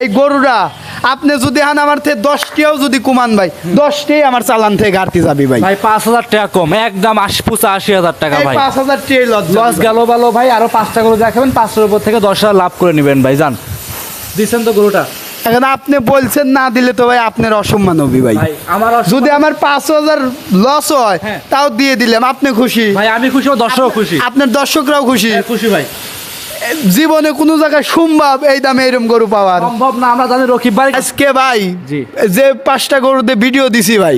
এই গরুরা আপনি যদি হান আমার থেকে দশটিও যদি কুমান ভাই দশটাই আমার চালান থেকে ঘাটতি যাবি ভাই। ভাই পাঁচ হাজার টাকা কম একদম আশি পুষা আশি হাজার টাকা ভাই। পাঁচ হাজার টি লস গেল ভালো ভাই আরও পাঁচটা গরু দেখাবেন পাঁচটার উপর থেকে দশ হাজার লাভ করে নেবেন ভাই যান। দিচ্ছেন তো গরুটা? এখন আপনি বলছেন না দিলে তো ভাই আপনার অসম্মান হবি ভাই। আমার যদি আমার পাঁচ হাজার লস হয় হ্যাঁ। তাও দিয়ে দিলাম আপনি খুশি? ভাই আমি খুশি দর্শক খুশি। আপনার দর্শকরাও খুশি? হ্যাঁ, খুশি ভাই। জীবনে কোনো জায়গায় সম্ভব এই দামে এরম গরু পাওয়ার। সম্ভব না আমরা জানি রকিব ভাই আজকে ভাই যে পাঁচটা গরুতে ভিডিও দিছি ভাই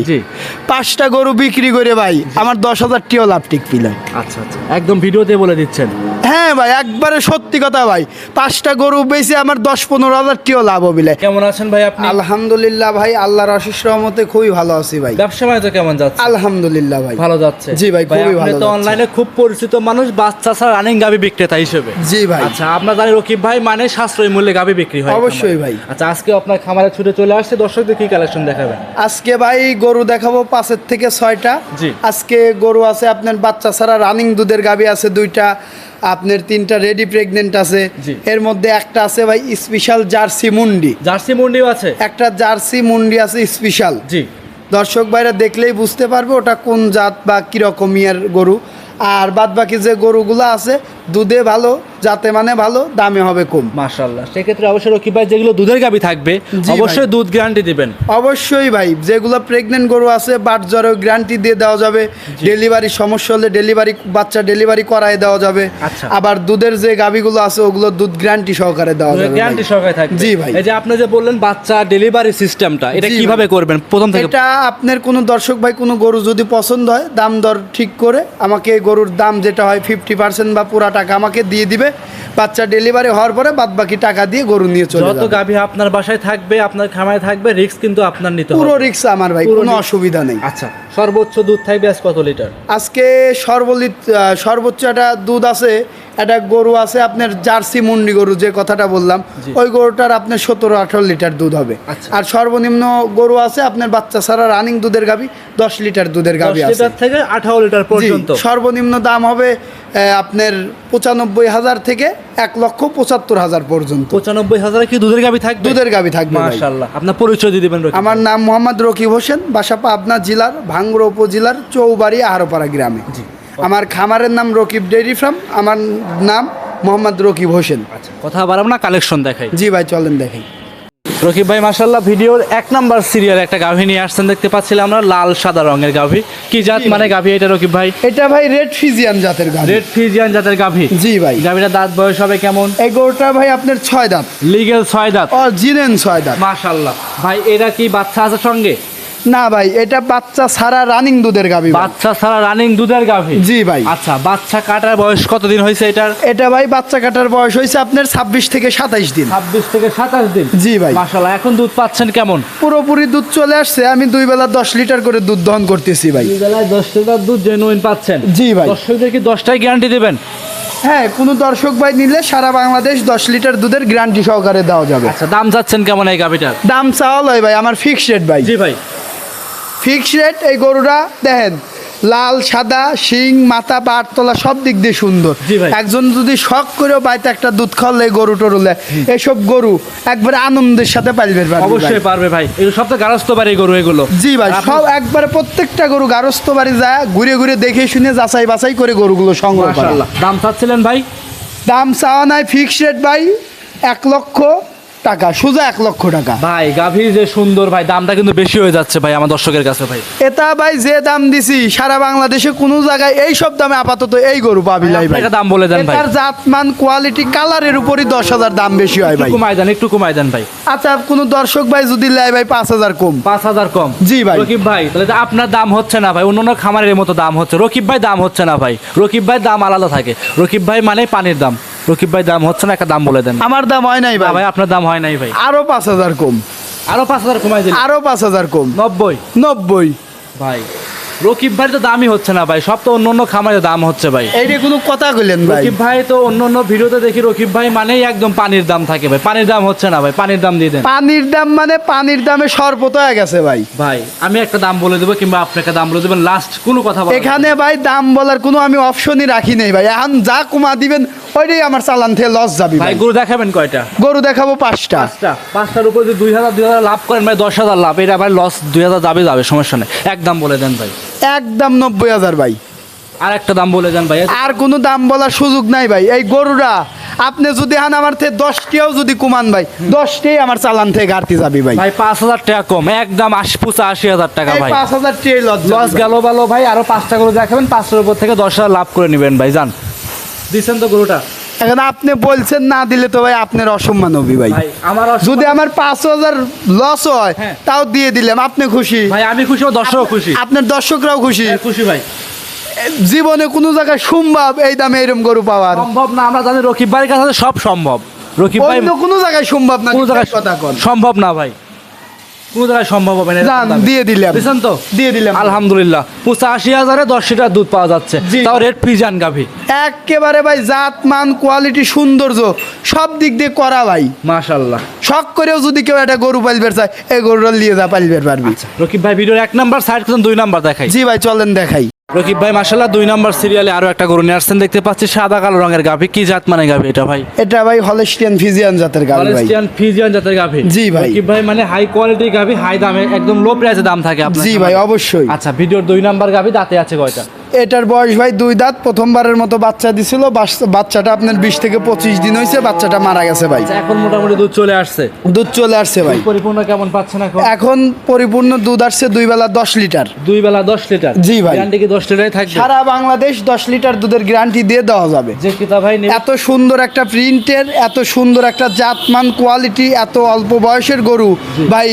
পাঁচটা গরু বিক্রি করে ভাই আমার দশ হাজার টিও লাভ টিক পিলাম আচ্ছা আচ্ছা। একদম ভিডিওতে বলে দিচ্ছেন। হ্যাঁ ভাই একবারে সত্যি কথা ভাই। পাঁচটা গরু বেশি আমার দশ পনেরো হাজার টিও লাভ হবিলে কেমন আছেন ভাই আপনি? আলহামদুলিল্লাহ ভাই আল্লাহর আশিস রহমতে খুবই ভালো আছি ভাই। ব্যবসা বাণিজ্য কেমন যাচ্ছে? আলহামদুলিল্লাহ ভাই। ভালো যাচ্ছে? জি ভাই, খুবই ভালো তো অনলাইনে খুব পরিচিত মানুষ বাচ্চা ছাড়া রানিং গাবি বিক্রেতা হিসেবে। জি ভাই। আচ্ছা আপনার জানি রকিব ভাই মানে সাশ্রয়ী মূল্যে গাবি বিক্রি হয় অবশ্যই ভাই। আচ্ছা আজকে আপনার খামারে ছুটে চলে আসছে দর্শকদের কি কালেকশন দেখাবেন? আজকে ভাই গরু দেখাবো পাঁচের থেকে ছয়টা। জি। আজকে গরু আছে আপনার বাচ্চা ছাড়া রানিং দুধের গাবি আছে দুইটা। আপনার তিনটা রেডি প্রেগনেন্ট আছে। এর মধ্যে একটা আছে ভাই স্পেশাল জার্সি মুন্ডি। জার্সি মুন্ডিও আছে? একটা জার্সি মুন্ডি আছে স্পেশাল জি। দর্শক ভাইরা দেখলেই বুঝতে পারবে ওটা কোন জাত বা কীরকম ইয়ার গরু। আর বাদ বাকি যে গরুগুলো আছে দুধে ভালো যাতে মানে ভালো দামে হবে কম। মাশাল্লাহ সেক্ষেত্রে অবশ্যই রকিব ভাই যেগুলো দুধের গাবি থাকবে অবশ্যই দুধ গ্যারান্টি দিবেন। অবশ্যই ভাই যেগুলো প্রেগনেন্ট গরু আছে বাট জ্বরেও গ্যারান্টি দিয়ে দেওয়া যাবে। ডেলিভারি সমস্যা হলে ডেলিভারি বাচ্চা ডেলিভারি করায় দেওয়া যাবে। আচ্ছা। আবার দুধের যে গাভিগুলো আছে ওগুলো দুধ গ্যারান্টি সহকারে দেওয়া যাবে গ্যারান্টি সহকারে থাকবে। জি ভাই। এই যে আপনি যে বললেন বাচ্চা ডেলিভারি সিস্টেমটা এটা কীভাবে করবেন? প্রথম থেকে এটা আপনার কোনো দর্শক ভাই কোনো গরু যদি পছন্দ হয় দাম দর ঠিক করে আমাকে গরুর দাম যেটা হয় ফিফটি পার্সেন্ট বা পুরা টাকা আমাকে দিয়ে দিবে। বাচ্চা ডেলিভারি হওয়ার পরে বাদ বাকি টাকা দিয়ে গরু নিয়ে চলে যত গাভী আপনার বাসায় থাকবে আপনার খামারে থাকবে রিস্ক কিন্তু আপনার নিতে পুরো রিস্ক আমার ভাই কোনো অসুবিধা নেই। আচ্ছা সর্বোচ্চ দুধ থাকবে আজ কত লিটার আজকে সর্বলিত আহ, সর্বোচ্চ একটা দুধ আছে একটা গরু আছে আপনার জার্সি মুন্ডি গরু যে কথাটা বললাম ওই গরুটার আপনার সতেরো আঠারো লিটার দুধ হবে। আচ্ছা। আর সর্বনিম্ন গরু আছে আপনার বাচ্চা ছাড়া রানিং দুধের গাবি দশ লিটার দুধের গাবি আছে। থেকে আঠারো লিটার পর্যন্ত। সর্বনিম্ন দাম হবে আপনার পঁচানব্বই হাজার থেকে এক লক্ষ পঁচাত্তর হাজার পর্যন্ত। পঁচানব্বই হাজার কি দুধের গাবি থাকবে? দুধের গাবি থাকবে ভাই। মাশাল্লাহ আপনার পরিচয় দিয়ে দিবেন আমার নাম মোহাম্মদ রকিব হোসেন বাসা পাবনা জেলার ভাঙ্গুড়া উপজেলার চৌবাড়ি আহারোপাড়া গ্রামে। জি। আমার খামারের নাম রকিব ডেইরি ফার্ম আমার নাম মোহাম্মদ রকিব হোসেন। আচ্ছা কথা বাড়াবো না কালেকশন দেখাই। জি ভাই চলেন দেখাই। রকিব ভাই মাশাল্লাহ ভিডিওর এক নাম্বার সিরিয়াল একটা গাভী নিয়ে আসছেন দেখতে পাচ্ছিলাম আমরা লাল সাদা রঙের গাভী। কি জাত মানে গাভী এটা রকিব ভাই? এটা ভাই রেড ফিজিয়ান জাতের গাভি। রেড ফিজিয়ান জাতের গাভী? জি ভাই। গাভীটা দাঁত বয়স হবে কেমন? এই গরুটা ভাই আপনার ছয় দাঁত। লিগেল ছয় দাঁত। জিনেন ছয় দাঁত। মাশাল্লাহ ভাই এরা কি বাচ্চা আছে সঙ্গে? না ভাই এটা বাচ্চা ছাড়া রানিং দুধের গাভী বাচ্চা ছাড়া রানিং দুধের গাভী? জি ভাই। আচ্ছা বাচ্চা কাটার বয়স কতদিন হয়েছে এটার? এটা ভাই বাচ্চা কাটার বয়স হয়েছে আপনার ছাব্বিশ থেকে সাতাইশ দিন। ছাব্বিশ থেকে সাতাশ দিন? জি ভাই। মাশাল্লাহ এখন দুধ পাচ্ছেন কেমন? পুরোপুরি দুধ চলে আসছে আমি দুই বেলা দশ লিটার করে দুধ দহন করতেছি ভাই। দুই বেলায় দশ লিটার দুধ জেনুইন পাচ্ছেন? জি ভাই। দর্শকদের কি দশটাই গ্যারান্টি দেবেন? হ্যাঁ কোনো দর্শক ভাই নিলে সারা বাংলাদেশ দশ লিটার দুধের গ্যারান্টি সহকারে দেওয়া যাবে। আচ্ছা দাম যাচ্ছেন কেমন এই গাভীটার? দাম চাওয়া লয় ভাই আমার ফিক্সড রেট ভাই। জি ভাই। ফিক্সড রেট এই গরুটা দেখেন লাল সাদা শিং মাথা পাটতলা সব দিক দিয়ে সুন্দর। একজন যদি শখ করেও বাড়িতে একটা দুধ খাওয়ালে গরু টরুলে এসব গরু একবারে আনন্দের সাথে পালবে অবশ্যই পারবে ভাই। এগুলো সব তো গারস্থ বাড়ি গরু এগুলো। জি ভাই সব একবারে প্রত্যেকটা গরু গারস্থ বাড়ি যায় ঘুরে ঘুরে দেখে শুনে যাচাই বাছাই করে গরুগুলো সংগ্রহ করা। দাম চাচ্ছিলেন ভাই? দাম চাওয়া নাই ফিক্সড রেট ভাই এক লক্ষ টাকা সোজা এক লক্ষ টাকা। ভাই গাভী যে সুন্দর ভাই দামটা কিন্তু বেশি হয়ে যাচ্ছে ভাই আমার দর্শকের কাছে ভাই। এটা ভাই যে দাম দিছি সারা বাংলাদেশে কোনো জায়গায় এই সব দামে আপাতত এই গরু পাবি নাই ভাই। একটা দাম বলে দেন ভাই। এটার জাতমান কোয়ালিটি কালারের উপরই দশ হাজার দাম বেশি হয় ভাই। কমাই দেন একটু কমাই দেন ভাই। আচ্ছা কোনো দর্শক ভাই যদি লেয় ভাই পাঁচ হাজার কম। পাঁচ হাজার কম। জি ভাই। রকিব ভাই তাহলে তো আপনার দাম হচ্ছে না ভাই অন্য খামারের মতো দাম হচ্ছে। রকিব ভাই দাম হচ্ছে না ভাই। রকিব ভাই দাম আলাদা থাকে। রকিব ভাই মানে পানির দাম। রকিব ভাই দাম হচ্ছে না একটা দাম বলে দেন। আমার দাম হয় নাই ভাই। ভাই আপনার দাম হয় নাই ভাই। আরও পাঁচ হাজার কম। আরও পাঁচ হাজার কমাই দিন আরও পাঁচ হাজার কম। নব্বই। নব্বই। ভাই রকিব ভাই তো দামই হচ্ছে না ভাই সব তো অন্য অন্য খামারে দাম হচ্ছে ভাই। এইটা কোনো কথা কইলেন ভাই। রকিব ভাই তো অন্য অন্য ভিডিওতে দেখি রকিব ভাই মানেই একদম পানির দাম থাকে ভাই। পানির দাম হচ্ছে না ভাই পানির দাম দিয়ে দেন। পানির দাম মানে পানির দামে সর্বত হয়ে গেছে ভাই। ভাই আমি একটা দাম বলে দেবো কিংবা আপনি একটা দাম বলে দেবেন। লাস্ট কোনো কথা এখানে ভাই দাম বলার কোনো আমি অপশনই রাখি নেই ভাই। এখন যা কমা দিবেন ওইটাই আমার চালান থেকে লস যাবি ভাই গরু দেখাবেন কয়টা? গরু দেখাবো পাঁচটা। পাঁচটা। পাঁচটার উপর যদি দুই হাজার দুই হাজার লাভ করেন ভাই দশ হাজার লাভ। এটা ভাই লস দুই হাজার যাবে যাবে সমস্যা নেই। একদম বলে দেন ভাই। একদম নব্বই হাজার ভাই। আর একটা দাম বলে দেন ভাই। আর কোনো দাম বলার সুযোগ নাই ভাই। এই গরুরা আপনি যদি হান আমার থেকে দশটিও যদি কুমান ভাই দশটাই আমার চালান থেকে গাড়তে যাবি ভাই। ভাই পাঁচ হাজার টাকা কম। একদম আশি পুচা আশি হাজার টাকা ভাই। পাঁচ হাজার লস গেল ভালো ভাই আরও পাঁচটা গরু দেখাবেন পাঁচটার উপর থেকে দশ হাজার লাভ করে নেবেন ভাই যান দিচ্ছেন তো গরুটা? এখন আপনি বলছেন না দিলে তো ভাই আপনার অসম্মান হবি ভাই। আমার যদি আমার পাঁচ হাজার লস হয় হ্যাঁ। তাও দিয়ে দিলাম। আপনি খুশি? ভাই আমি খুশি দর্শক খুশি। আপনার দর্শকরাও খুশি? হ্যাঁ, খুশি ভাই। জীবনে কোনো জায়গায় সম্ভব এই দামে এরকম গরু পাওয়ার? সম্ভব না আমরা জানি রকিব ভাইয়ের কাছে সব সম্ভব। রকিব ভাই কোনো জায়গায় সম্ভব না কোনো জায়গায় কথা সম্ভব না ভাই। কোনো জায়গায় সম্ভব হবে না। দিয়ে দিলাম। বুঝছেন তো? দিয়ে দিলাম। আলহামদুলিল্লাহ। পঁচাশি হাজারে দশ লিটার দুধ পাওয়া যাচ্ছে। তাও রেট ফিজান গাভি। একেবারে ভাই জাত মান কোয়ালিটি সৌন্দর্য সব দিক দিয়ে করা ভাই। মাশাল্লাহ শখ করেও যদি কেউ একটা গরু পালবের চায় এই গরুটা নিয়ে যা পালবের পারবি। রকিব ভাই ভিডিওর এক নাম্বার সাইড করছেন দুই নাম্বার দেখাই। জি ভাই চলেন দেখাই। রকিব ভাই মাসাল্লাহ দুই নম্বর সিরিয়ালে আরও একটা গরু নিয়ে আসছেন। দেখতে পাচ্ছি সাদা কালো রঙের গাভি। কি জাত মানে গাভি এটা ভাই? এটা ভাই হলেস্টিয়ান ফিজিয়ান জাতের গাভি ভাই। হলেস্টিয়ান ফিজিয়ান জাতের গাভি। জি ভাই। রকিব ভাই মানে হাই কোয়ালিটি গাভি হাই দামে একদম লো প্রাইসে দাম থাকে আপনার জি ভাই অবশ্যই। আচ্ছা ভিডিওর দুই নাম্বার গাভি দাঁতে আছে কয়টা? এটার বয়স ভাই দুই দাঁত প্রথমবারের মতো বাচ্চা দিছিল। বাচ্চাটা আপনার বিশ থেকে পঁচিশ দিন হয়েছে বাচ্চাটা মারা গেছে ভাই। আচ্ছা, এখন মোটামুটি দুধ চলে আসছে। দুধ চলে আসছে ভাই। পরিপূর্ণ কেমন পাচ্ছেন এখন? এখন পরিপূর্ণ দুধ আসছে দুই বেলা দশ লিটার। দুই বেলা দশ লিটার? জি ভাই। গ্যারান্টি কি দশ লিটারই থাকবে? সারা বাংলাদেশ দশ লিটার দুধের গ্যারান্টি দিয়ে দেওয়া যাবে। যে কিতা ভাই এত সুন্দর একটা প্রিন্টের এত সুন্দর একটা জাতমান কোয়ালিটি এত অল্প বয়সের গরু ভাই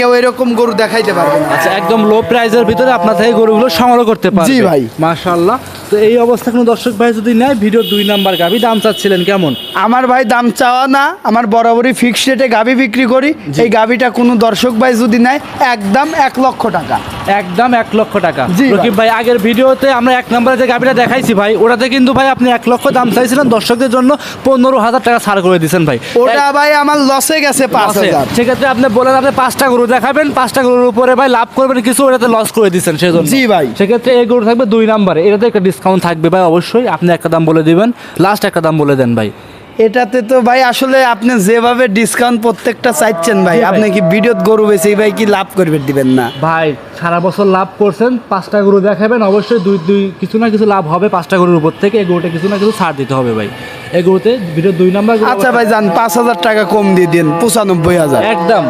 কেউ এরকম গরু দেখাইতে পারবে না। আচ্ছা একদম লো প্রাইজের ভিতরে আপনার থেকে গরুগুলো সংগ্রহ করতে পারবে। জি ভাই। মাশাআল্লাহ। তো এই অবস্থা কোনো দর্শক ভাই যদি নেয় ভিডিও দুই নাম্বার গাভি দাম চাচ্ছিলেন কেমন? আমার ভাই দাম চাওয়া না আমার বরাবরই ফিক্সড রেটে গাভি বিক্রি করি। এই গাভিটা কোনো দর্শক ভাই যদি নেয় একদম এক লক্ষ টাকা। একদম এক লক্ষ টাকা। রকিব ভাই আগের ভিডিওতে আমরা এক নম্বরে যে গাভিটা দেখাইছি ভাই ওটাতে কিন্তু ভাই আপনি এক লক্ষ দাম চাইছিলেন দর্শকদের জন্য পনেরো হাজার টাকা ছাড় করে দিয়েছেন ভাই। ওটা ভাই আমার লসে গেছে পাঁচ হাজার। সেক্ষেত্রে আপনি বলেন আপনি পাঁচটা গরু দেখাবেন পাঁচটা গরুর উপরে ভাই লাভ করবেন কিছু ওটাতে লস করে দিচ্ছেন সেই জন্য জি ভাই। সেক্ষেত্রে এই গরু থাকবে দুই নাম্বারে এটাতে একটা ডিসকাউন্ট থাকবে ভাই অবশ্যই। আপনি একটা দাম বলে দেবেন লাস্ট একটা দাম বলে দেন ভাই। এটাতে তো ভাই আসলে আপনি যেভাবে ডিসকাউন্ট প্রত্যেকটা চাইছেন ভাই আপনি কি ভিডিওত গরু বেশি ভাই কি লাভ করবে দিবেন না? ভাই সারা বছর লাভ করছেন পাঁচটা গরু দেখাবেন অবশ্যই দুই দুই কিছু না কিছু লাভ হবে পাঁচটা গরুর উপর থেকে এই গরুটা কিছু না কিছু ছাড় দিতে হবে ভাই। এই গরুতে ভিডিও দুই নাম্বার আচ্ছা ভাই যান পাঁচ হাজার টাকা কম দিয়ে দিন পঁচানব্বই হাজার। একদম।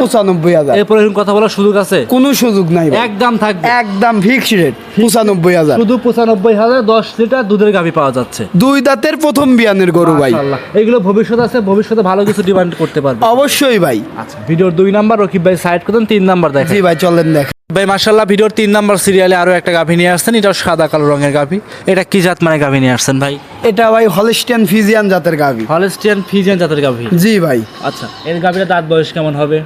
পঁচানব্বই হাজার। এরপরে এরকম কথা বলার সুযোগ আছে? কোনো সুযোগ নাই একদম থাকবে। একদম ফিক্স রেট পঁচানব্বই হাজার। শুধু পঁচানব্বই হাজার দশ লিটার দুধের গাভি পাওয়া যাচ্ছে। দুই দাঁতের প্রথম বিয়ানের গরু ভাই। এগুলো ভবিষ্যৎ আছে ভবিষ্যতে ভালো কিছু ডিমান্ড করতে পারবে। অবশ্যই ভাই। আচ্ছা ভিডিওর দুই নাম্বার রকিব ভাই সাইড করতেন তিন নাম্বার দেখেন। জি ভাই চলেন দেখ। ভাই মার্শাল্লাহ ভিডিওর তিন নাম্বার সিরিয়ালে আরও একটা গাভি নিয়ে আসছেন এটাও সাদা কালো রঙের গাভি। এটা কি জাত মানে গাভি নিয়ে আসছেন ভাই? এটা ভাই হলিস্টিয়ান ফিজিয়ান জাতের গাভি। হলেস্টিয়ান ফিজিয়ান জাতের গাভি? জি ভাই। আচ্ছা এর গাভিটা দাঁত বয়স কেমন হবে?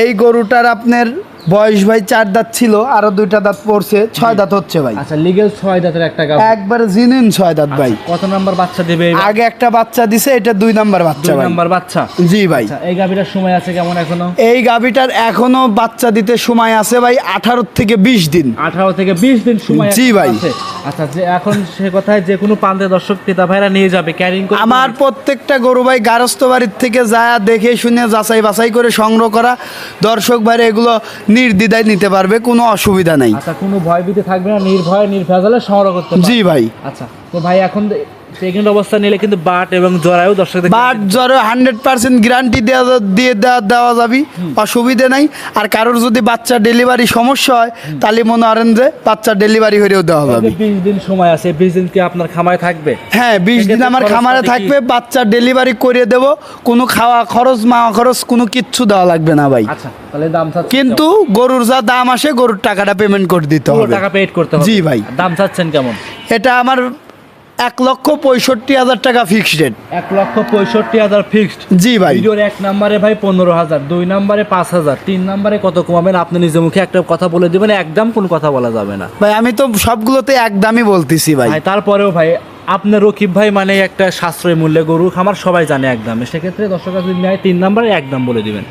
এই গরুটার আপনার বয়স ভাই চার দাঁত ছিল আরও দুইটা দাঁত পড়ছে ছয় দাঁত হচ্ছে ভাই। আচ্ছা লিগেল ছয় দাঁতের একটা গাভি। একবার জিনুন ছয় দাঁত ভাই। কত নাম্বার বাচ্চা দেবে? আগে একটা বাচ্চা দিছে এটা দুই নাম্বার বাচ্চা দুই নাম্বার বাচ্চা? জি ভাই। আচ্ছা এই গাভিটার সময় আছে কেমন এখনও? এই গাভিটার এখনও বাচ্চা দিতে সময় আছে ভাই আঠারো থেকে বিশ দিন। আঠারো থেকে বিশ দিন সময় জি ভাই। আচ্ছা যে এখন সে কথায় যে কোনো প্রান্তে দর্শক পিতা ভাইরা নিয়ে যাবে ক্যারিং করে আমার প্রত্যেকটা গরু ভাই গারস্থ বাড়ির থেকে যায় দেখে শুনে যাচাই বাছাই করে সংগ্রহ করা। দর্শক ভাইরা এগুলো নির্দ্বিধায় নিতে পারবে কোনো অসুবিধা নাই আচ্ছা কোনো ভয় ভীতি থাকবে না নির্ভয় নির্ভেজালে সংগ্রহ করতে পারবে। জি ভাই আচ্ছা তো ভাই এখন প্রেগনেন্ট অবস্থা নিলে কিন্তু বাট এবং জরায়ু দর্শকদের বাট জ্বরে হান্ড্রেড পার্সেন্ট গ্যারান্টি দেওয়া দিয়ে দেওয়া দেওয়া যাবে। অসুবিধে নাই। আর কারোর যদি বাচ্চা ডেলিভারি সমস্যা হয় তাহলে মনে করেন যে বাচ্চা ডেলিভারি হলেও দেওয়া যাবে। বিশ দিন সময় আছে। বিশ দিন কি আপনার খামায় থাকবে? হ্যাঁ বিশ দিন আমার খামারে থাকবে বাচ্চা ডেলিভারি করে দেব। কোনো খাওয়া খরচ মাওয়া খরচ কোনো কিচ্ছু দেওয়া লাগবে না ভাই। আচ্ছা তাহলে দাম কিন্তু গরুর যা দাম আসে গরুর টাকাটা পেমেন্ট করে দিতে হবে। টাকা পেড করতে হবে। জি ভাই। দাম চাচ্ছেন কেমন? এটা আমার এক লক্ষ পঁয়ষট্টি হাজার টাকা ফিক্সড রেট এক লক্ষ পঁয়ষট্টি হাজার ফিক্সড জি ভাই। ভিডিওর এক নম্বরে ভাই পনেরো হাজার দুই নম্বরে পাঁচ হাজার তিন নম্বরে কত কমাবেন আপনি নিজে মুখে একটা কথা বলে দিবেন একদম কোনো কথা বলা যাবে না। ভাই আমি তো সবগুলোতে একদমই বলতেছি ভাই। তারপরেও ভাই আপনার রকিব ভাই মানে একটা সাশ্রয় মূল্যে গরু খামার সবাই জানে একদমে। সেক্ষেত্রে দর্শক তিন নম্বরে একদম বলে দিবেন।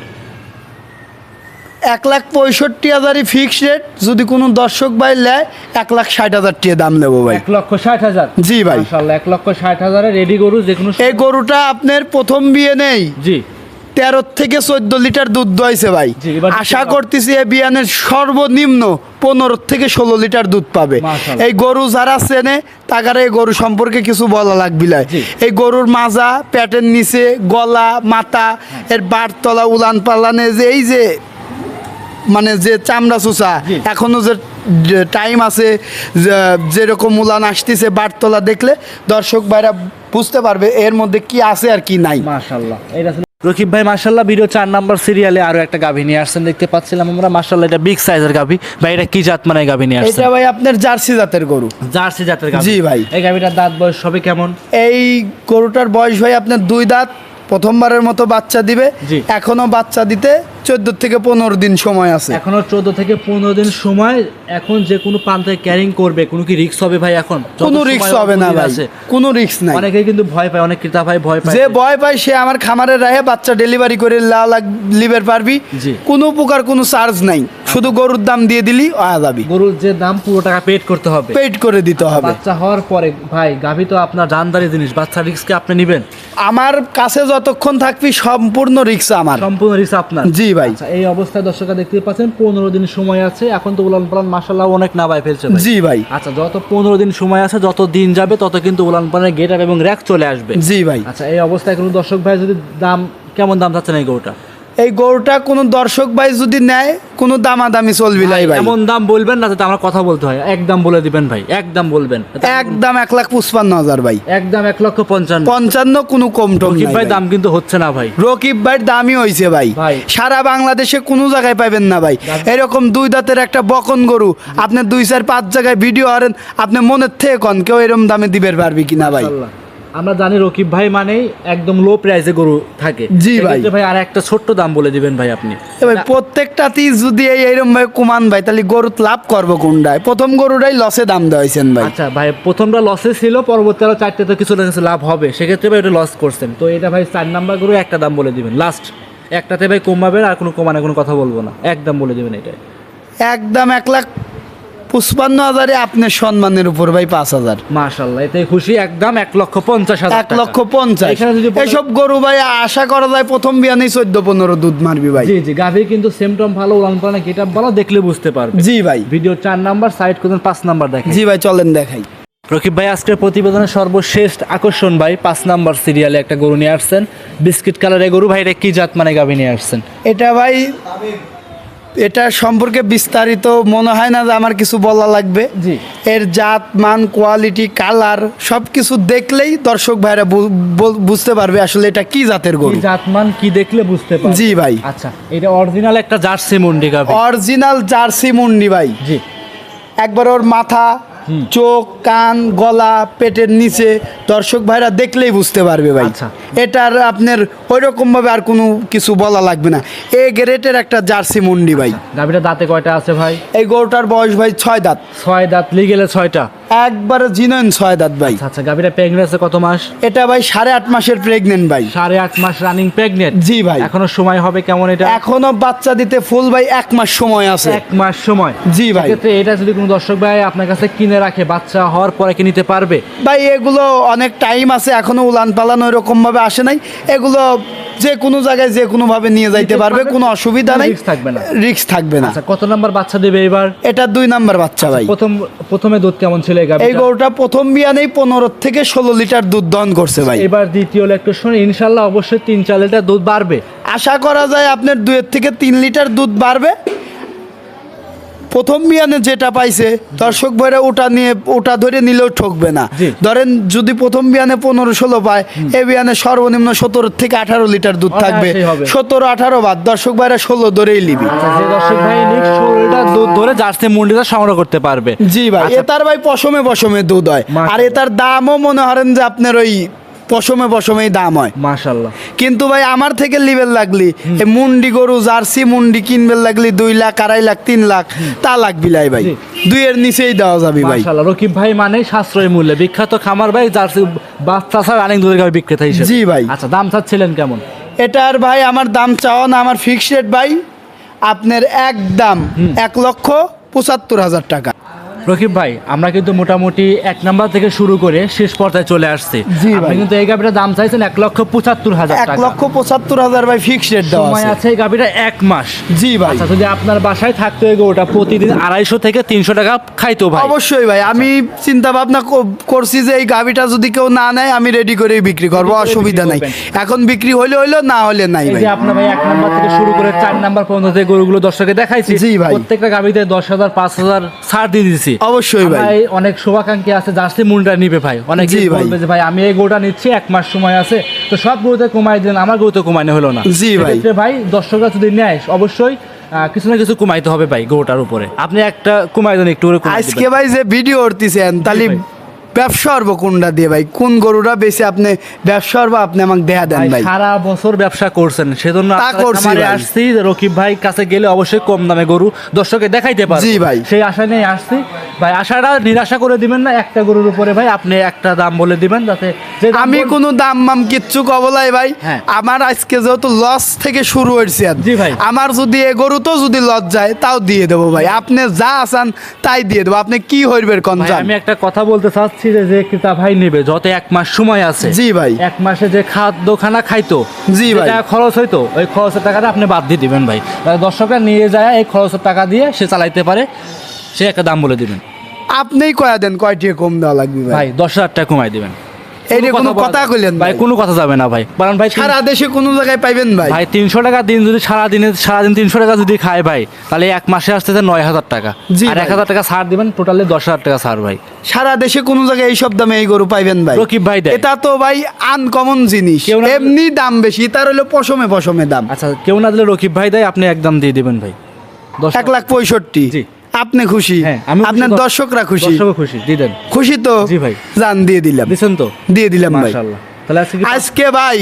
এক লাখ পঁয়ষট্টি হাজারই ফিক্সড রেট যদি কোনো দর্শক ভাই নেয় এক লাখ ষাট হাজার টাকা দাম নেব ভাই। এক লক্ষ ষাট হাজার? জি ভাই। এক লক্ষ ষাট হাজারে রেডি গরু যে কোনো এই গরুটা আপনার প্রথম বিয়ে নেই। জি। তেরো থেকে চোদ্দ লিটার দুধ দইছে ভাই। আশা করতেছি এই বিয়ানের সর্বনিম্ন পনেরো থেকে ষোলো লিটার দুধ পাবে। এই গরু যারা চেনে তাগারে এই গরু সম্পর্কে কিছু বলা লাগবি। এই গরুর মাজা পেটের নিচে গলা মাথা এর বারতলা উলান পালানে যে এই যে মানে যে চামড়া চুষা জি। এখনও যে টাইম আছে যেরকম উলান আসতেছে বারতলা দেখলে দর্শক ভাইরা বুঝতে পারবে এর মধ্যে কি আছে আর কি নাই। মাশাল্লাহ রকিব ভাই মাশাল্লাহ ভিডিও চার নাম্বার সিরিয়ালে আরও একটা গাভী নিয়ে আসছেন দেখতে পাচ্ছিলাম আমরা। মাশাল্লাহ এটা বিগ সাইজের গাভী। ভাই এটা কি জাত মানে গাভী নিয়ে আসছেন? এটা ভাই আপনার জার্সি জাতের গরু। জার্সি জাতের গাভী। জি ভাই। এই গাভীটার দাঁত বয়স সবে কেমন? এই গরুটার বয়স ভাই আপনার দুই দাঁত প্রথমবারের মতো বাচ্চা দিবে। এখনও বাচ্চা দিতে চোদ্দ থেকে পনেরো দিন সময় আছে। এখনও চোদ্দ থেকে পনেরো দিন সময় এখন যে কোনো প্রান্তে ক্যারিং করবে কোনো কি রিস্ক হবে ভাই এখন? কোনো রিস্ক হবে না ভাই কোনো রিস্ক নাই। অনেকেই কিন্তু ভয় পায় অনেক ক্রেতা ভাই ভয় পায়। যে ভয় পায় সে আমার খামারের রাহে বাচ্চা ডেলিভারি করে লাল লিবের পারবি। কোনো প্রকার কোনো চার্জ নাই। শুধু গরুর দাম দিয়ে দিলি আয়া যাবি। গরুর যে দাম পুরো টাকা পেড করতে হবে। পেড করে দিতে হবে। বাচ্চা হওয়ার পরে ভাই গাভী তো আপনার জানদারি জিনিস। বাচ্চা রিস্ককে আপনি নেবেন? আমার কাছে যতক্ষণ থাকবি সম্পূর্ণ রিক্স আমার। সম্পূর্ণ রিস্ক আপনার। জি ভাই। আচ্ছা এই অবস্থায় দর্শকরা দেখতে পাচ্ছেন পনেরো দিন সময় আছে এখন তো উলান পালান মাসাল্লাহ অনেক নাবায় ফেলছে জি ভাই। আচ্ছা যত পনেরো দিন সময় আছে যত দিন যাবে তত কিন্তু উলান পালানের গেট আপ এবং র্যাক চলে আসবে। জি ভাই। আচ্ছা এই অবস্থায় কোনো দর্শক ভাই যদি দাম কেমন দাম চাচ্ছেন এই গরুটা? এই গরুটা কোনো দর্শক ভাই যদি নেয় কোনো দামাদামি চলবি নাই ভাই। এমন দাম বলবেন না যাতে আমার কথা বলতে হয়। একদম বলে দিবেন ভাই একদম বলবেন। একদম এক লাখ পঁচপান্ন হাজার ভাই। একদম এক লক্ষ পঞ্চান্ন। পঞ্চান্ন কোনো কম টম রকিব ভাই ভাই। দাম কিন্তু হচ্ছে না ভাই। রকিব ভাইয়ের দামই হয়েছে ভাই। ভাই। সারা বাংলাদেশে কোনো জায়গায় পাবেন না ভাই। এরকম দুই দাঁতের একটা বকন গরু আপনি দুই চার পাঁচ জায়গায় ভিডিও হারেন আপনি মনের থেকে কন কেউ এরকম দামে দিবের পারবি কিনা ভাই। আমরা জানি রকিব ভাই মানেই একদম লো প্রাইসে গরু থাকে। জি ভাই। ভাই আর একটা ছোট্ট দাম বলে দিবেন ভাই আপনি। ভাই প্রত্যেকটাতেই যদি এই এইরকম ভাই কুমান ভাই তাহলে গরু লাভ করব কোনটায়? প্রথম গরুটাই লসে দাম দেওয়াইছেন ভাই। আচ্ছা ভাই প্রথমটা লসে ছিল পরবর্তী আরও চারটে তো কিছু না কিছু লাভ হবে। সেক্ষেত্রে ভাই ওটা লস করছেন। তো এটা ভাই চার নাম্বার গরু একটা দাম বলে দিবেন। লাস্ট একটাতে ভাই কমাবেন আর কোনো কমানো কোনো কথা বলব না। একদম বলে দিবেন এটা একদম এক লাখ পঁচপান্ন হাজারে আপনার সম্মানের উপর ভাই পাঁচ হাজার। মাশাল্লাহ এতে খুশি একদম এক লক্ষ পঞ্চাশ হাজার এক লক্ষ পঞ্চাশ। এসব গরু ভাই আশা করা যায় প্রথম বিয়ানেই চোদ্দ পনেরো দুধ মারবি ভাই। জি জি গাভীর কিন্তু সেমটম ভালো উলান পালানা গেট ভালো দেখলে বুঝতে পারবে। জি ভাই। ভিডিও চার নাম্বার সাইড করবেন পাঁচ নাম্বার দেখেন জি ভাই চলেন দেখাই। রকিব ভাই আজকের প্রতিবেদনের সর্বশেষ আকর্ষণ ভাই পাঁচ নাম্বার সিরিয়ালে একটা গরু নিয়ে আসছেন। বিস্কিট কালারের গরু ভাই এটা কি জাত মানে গাভী নিয়ে আসছেন? এটা ভাই এটা সম্পর্কে বিস্তারিত মনে হয় না যে আমার কিছু বলা লাগবে। এর জাত মান কোয়ালিটি কালার সব কিছু দেখলেই দর্শক ভাইরা বুঝতে পারবে আসলে এটা কি জাতের গরু। জাত মান কি দেখলে বুঝতে পারবে। জি ভাই। আচ্ছা এটা অরিজিনাল একটা জার্সি মুন্ডি গাবে। অরিজিনাল জার্সি মুন্ডি ভাই। জি। একবার ওর মাথা চোখ কান গলা পেটের নিচে দর্শক ভাইরা দেখলেই বুঝতে পারবে ভাই। আচ্ছা। এটার আপনার ওই রকম ভাবে আর কোনো কিছু বলা লাগবে না। এ গ্রেটের একটা জার্সি মুন্ডি ভাই। গাভীটা দাঁতে কয়টা আছে ভাই? এই গরুটার বয়স ভাই ছয় দাঁত। ছয় দাঁত লিগেলে ছয়টা। একবারে জিনন ছয় দাঁত ভাই। আচ্ছা গাভীটা প্রেগনেন্ট আছে কত মাস? এটা ভাই সাড়ে আট মাসের প্রেগনেন্ট ভাই। সাড়ে আট মাস রানিং প্রেগনেন্ট জি ভাই। এখনও সময় হবে কেমন এটা? এখনও বাচ্চা দিতে ফুল ভাই এক মাস সময় আছে। এক মাস সময়। জি ভাই। সেক্ষেত্রে এটা যদি কোনো দর্শক ভাই আপনার কাছে কিনে রাখে বাচ্চা হওয়ার পরে কি নিতে পারবে? ভাই এগুলো অনেক টাইম আছে এখনও উলান পালান ওই রকম ভাবে আসে নাই। এগুলো যে কোনো জায়গায় যে কোনো ভাবে নিয়ে যাইতে পারবে কোনো অসুবিধা নাই। থাকবে না। রিক্স থাকবে না। আচ্ছা কত নাম্বার বাচ্চা দেবে এবার? এটা দুই নাম্বার বাচ্চা ভাই। প্রথম প্রথমে দুধ কেমন ছিল? এই এই গরুটা প্রথম বিয়ানেই পনেরো থেকে ষোলো লিটার দুধ দহন করছে ভাই। এবার দ্বিতীয় একটু শুনে ইনশাল্লাহ অবশ্যই তিন চার লিটার দুধ বাড়বে। আশা করা যায় আপনার দুয়ের থেকে তিন লিটার দুধ বাড়বে। প্রথম বিয়ানে যেটা পাইছে দর্শক ভাইরা ওটা নিয়ে ওটা ধরে নিলেও ঠকবে না। ধরেন যদি প্রথম বিয়ানে পনেরো ষোলো পায় এ বিয়ানে সর্বনিম্ন সতেরো থেকে আঠারো লিটার দুধ থাকবে। সতেরো আঠারো বাদ দর্শক ভাইরা ষোলো ধরেই লিবি আচ্ছা দর্শক ভাই দুধ ধরে জার্সি মুন্ডিটা সংগ্রহ করতে পারবে। জি ভাই আচ্ছা, এটার ভাই পশমে পশমে দুধ হয়। আর এটার দামও মনে হরেন যে আপনার ওই পশমে পশমেই দাম হয়। মাশাল্লাহ কিন্তু ভাই আমার থেকে লিবেল লাগলি এই মুন্ডি গরু জার্সি মুন্ডি কিনবেল লাগলি দুই লাখ আড়াই লাখ তিন লাখ তা লাগবি লাই ভাই। দুইয়ের নিচেই দেওয়া যাবে ভাই। রকিব ভাই মানে সাশ্রয় মূল্যে। বিখ্যাত খামার ভাই জার্সি বাচ্চা ছাড়া রানিং দুধের গাভী বিক্রেতা হিসেবে। জি ভাই। আচ্ছা দাম চাচ্ছিলেন কেমন? এটার ভাই আমার দাম চাওয়া না আমার ফিক্সড রেট ভাই আপনার এক দাম এক লক্ষ পঁচাত্তর হাজার টাকা। রকিব ভাই আমরা কিন্তু মোটামুটি এক নাম্বার থেকে শুরু করে শেষ পর্যায়ে চলে আসছি। জি আপনি ভাই। কিন্তু এই গাবিটার দাম চাইছেন এক লক্ষ পঁচাত্তর হাজার এক লক্ষ পঁচাত্তর হাজার ভাই ফিক্সড রেট দেওয়া সময় আছে। এই গাবিটা এক মাস। জি ভাই। আচ্ছা যদি আপনার বাসায় থাকতো এই ওটা প্রতিদিন আড়াইশো থেকে তিনশো টাকা খাইতো ভাই। অবশ্যই ভাই আমি চিন্তা ভাবনা করছি যে এই গাভিটা যদি কেউ না নেয় আমি রেডি করেই বিক্রি করব অসুবিধা নাই। এখন বিক্রি হইলে হইল না হলে নাই ভাই। আপনার ভাই এক নাম্বার থেকে শুরু করে চার নাম্বার পর্যন্ত যে গরুগুলো দর্শকে দেখাইছি জি ভাই। প্রত্যেকটা গাবিতে দশ হাজার পাঁচ হাজার ছাড় দিয়ে দিছি। অবশ্যই ভাই। অনেক শুভাকাঙ্ক্ষী আছে জার্সি মুন্ডা নিবে ভাই অনেক বলবে যে ভাই আমি এই গোটা নিচ্ছি এক মাস সময় আছে তো সব গরুতে কমাই দিলেন আমার গরুতে কমানো হলো না জি ভাই। ভাই দর্শকরা যদি নেয় অবশ্যই কিছু না কিছু কমাইতে হবে ভাই গোটার উপরে আপনি একটা কমাই দেন একটু আজকে ভাই যে ভিডিও করতেছেন তাহলে। ব্যবসা হব কোনটা দিয়ে ভাই? কোন গরুটা বেশি আপনি ব্যবসা হব আপনি আমাকে দেখা দেন ভাই সারা বছর ব্যবসা করছেন সেজন্য আপনার। আসছি রকিব ভাই কাছে গেলে অবশ্যই কম দামে গরু দর্শকে দেখাইতে পারব। জি ভাই। সেই আশা নিয়ে আসছি। ভাই আশাটা নিরাশা করে দিবেন না একটা গরুর উপরে ভাই আপনি একটা দাম বলে দিবেন যাতে আমি কোনো দাম মাম কিচ্ছু কবলাই ভাই। হ্যাঁ। আমার আজকে যেহেতু লস থেকে শুরু হয়েছে আর। জি ভাই। আমার যদি এ গরু তো যদি লস যায় তাও দিয়ে দেবো ভাই। আপনি যা আসান তাই দিয়ে দেবো। আপনি কি হইবের কন আমি একটা কথা বলতে চাচ্ছি যে যে ক্রেতা ভাই নেবে যত এক মাস সময় আছে। জি ভাই। এক মাসে যে খাদ্য খানা খাইতো জি ভাই। টাকা খরচ হইতো ওই খরচের টাকাটা আপনি বাদ দিয়ে দিবেন ভাই। দর্শকরা নিয়ে যায় এই খরচের টাকা দিয়ে সে চালাইতে পারে সে একটা দাম বলে দিবেন। আপনিই কয়া দেন কয়টি কম দেওয়া লাগবে ভাই? ভাই দশ হাজার টাকা কমাই দিবেন। এইটা কোনো কথা যাবে- কইলেন ভাই ভাই। কোনো কথা যাবে না ভাই। কারণ ভাই সারা দেশে কোনো জায়গায় পাইবেন ভাই। ভাই তিনশো টাকা দিন যদি সারা দিনে সারাদিন তিনশো টাকা যদি খায় ভাই তাহলে এক মাসে আসতেছে নয় হাজার টাকা। আর এক হাজার টাকা ছাড় দিবেন টোটালি দশ হাজার টাকা ছাড় ভাই। সারা দেশে কোনো জায়গায় এইসব দামে এই গরু পাইবেন ভাই। রকিব ভাই। এটা তো ভাই আনকমন জিনিস। এমনি দাম বেশি তার হলো পশমে পশমে দাম। আচ্ছা কেউ না দিলে রকিব ভাই দেয় আপনি একদম দিয়ে দিবেন ভাই। এক লাখ পঁয়ষট্টি। জি। আপনি খুশি? হ্যাঁ আপনার দর্শকরা খুশি? খুশি দিয়ে দেন। খুশি তো? জি ভাই। জান দিয়ে দিলাম। দিছেন তো? দিয়ে দিলাম ভাই। আজকে ভাই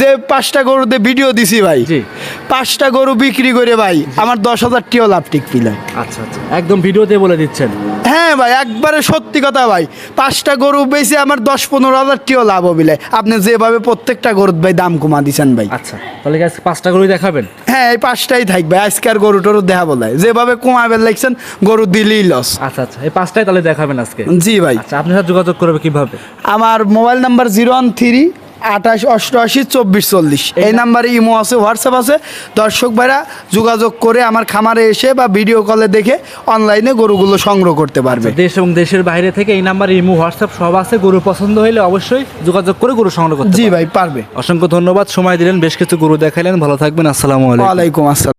যে পাঁচটা গরুতে ভিডিও দিছি ভাই জি। পাঁচটা গরু বিক্রি করে ভাই আমার দশ হাজার টিও লাভ টিক পেলাম আচ্ছা আচ্ছা। একদম ভিডিওতে বলে দিচ্ছেন। হ্যাঁ ভাই একবারে সত্যি কথা ভাই পাঁচটা গরু বেশি আমার দশ পনেরো হাজার টিও লাভ হবে আপনি যেভাবে প্রত্যেকটা গরুর ভাই দাম কমা দিচ্ছেন ভাই। আচ্ছা তাহলে পাঁচটা গরু দেখাবেন? হ্যাঁ এই পাঁচটাই থাকবে। আজকে আর গরু টরু দেখা বলে যেভাবে কমাবেন লাগছেন গরু দিলেই লস আচ্ছা আচ্ছা এই পাঁচটাই তাহলে দেখাবেন আজকে? জি ভাই। আচ্ছা আপনার সাথে যোগাযোগ করবে কীভাবে? আমার mobile number zero one three আঠাশ অষ্টআশি চব্বিশ চল্লিশ। এই নাম্বারে ইমো আছে হোয়াটসঅ্যাপ আছে। দর্শক ভাইরা যোগাযোগ করে আমার খামারে এসে বা ভিডিও কলে দেখে অনলাইনে গরুগুলো সংগ্রহ করতে পারবে। দেশ এবং দেশের বাইরে থেকে এই নাম্বারে ইমো হোয়াটসঅ্যাপ সব আছে। গরু পছন্দ হলে অবশ্যই যোগাযোগ করে গরু সংগ্রহ করতে জি ভাই পারবে। অসংখ্য ধন্যবাদ। সময় দিলেন বেশ কিছু গরু দেখালেন ভালো থাকবেন। আসসালামু আলাইকুম। আসসালাম।